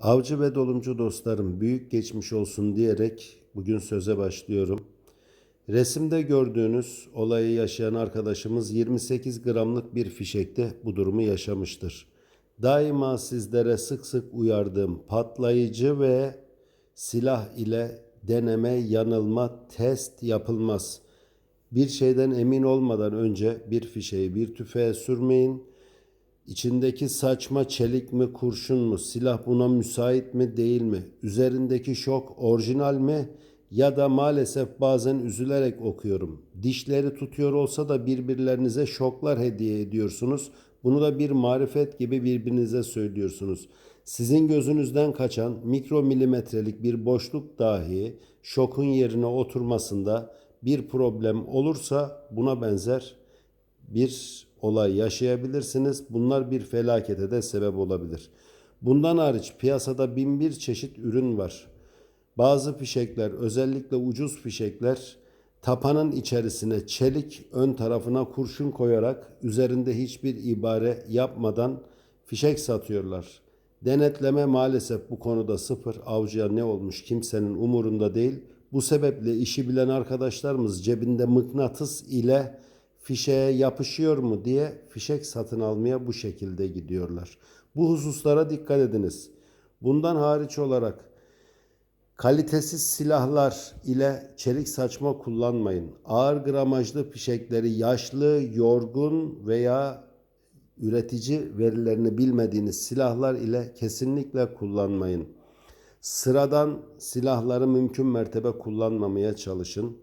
Avcı ve dolumcu dostlarım büyük geçmiş olsun diyerek bugün söze başlıyorum. Resimde gördüğünüz olayı yaşayan arkadaşımız 28 gramlık bir fişekte bu durumu yaşamıştır. Daima sizlere sık sık uyardığım patlayıcı ve silah ile deneme, yanılma, test yapılmaz. Bir şeyden emin olmadan önce bir fişeği bir tüfeğe sürmeyin. İçindeki saçma çelik mi kurşun mu silah buna müsait mi değil mi üzerindeki şok orijinal mi ya da maalesef bazen üzülerek okuyorum. Dişleri tutuyor olsa da birbirlerinize şoklar hediye ediyorsunuz. Bunu da bir marifet gibi birbirinize söylüyorsunuz. Sizin gözünüzden kaçan mikro milimetrelik bir boşluk dahi şokun yerine oturmasında bir problem olursa buna benzer bir olay yaşayabilirsiniz. Bunlar bir felakete de sebep olabilir. Bundan hariç piyasada bin bir çeşit ürün var. Bazı fişekler özellikle ucuz fişekler tapanın içerisine çelik ön tarafına kurşun koyarak üzerinde hiçbir ibare yapmadan fişek satıyorlar. Denetleme maalesef bu konuda sıfır. Avcıya ne olmuş kimsenin umurunda değil. Bu sebeple işi bilen arkadaşlarımız cebinde mıknatıs ile fişeğe yapışıyor mu diye fişek satın almaya bu şekilde gidiyorlar. Bu hususlara dikkat ediniz. Bundan hariç olarak kalitesiz silahlar ile çelik saçma kullanmayın. Ağır gramajlı fişekleri yaşlı, yorgun veya üretici verilerini bilmediğiniz silahlar ile kesinlikle kullanmayın. Sıradan silahları mümkün mertebe kullanmamaya çalışın.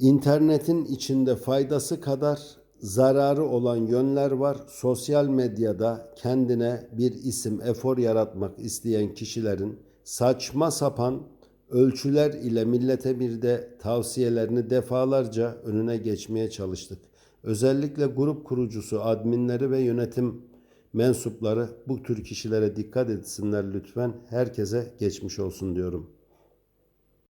İnternetin içinde faydası kadar zararı olan yönler var. Sosyal medyada kendine bir isim, efor yaratmak isteyen kişilerin saçma sapan ölçüler ile millete bir de tavsiyelerini defalarca önüne geçmeye çalıştık. Özellikle grup kurucusu, adminleri ve yönetim mensupları bu tür kişilere dikkat etsinler lütfen. Herkese geçmiş olsun diyorum.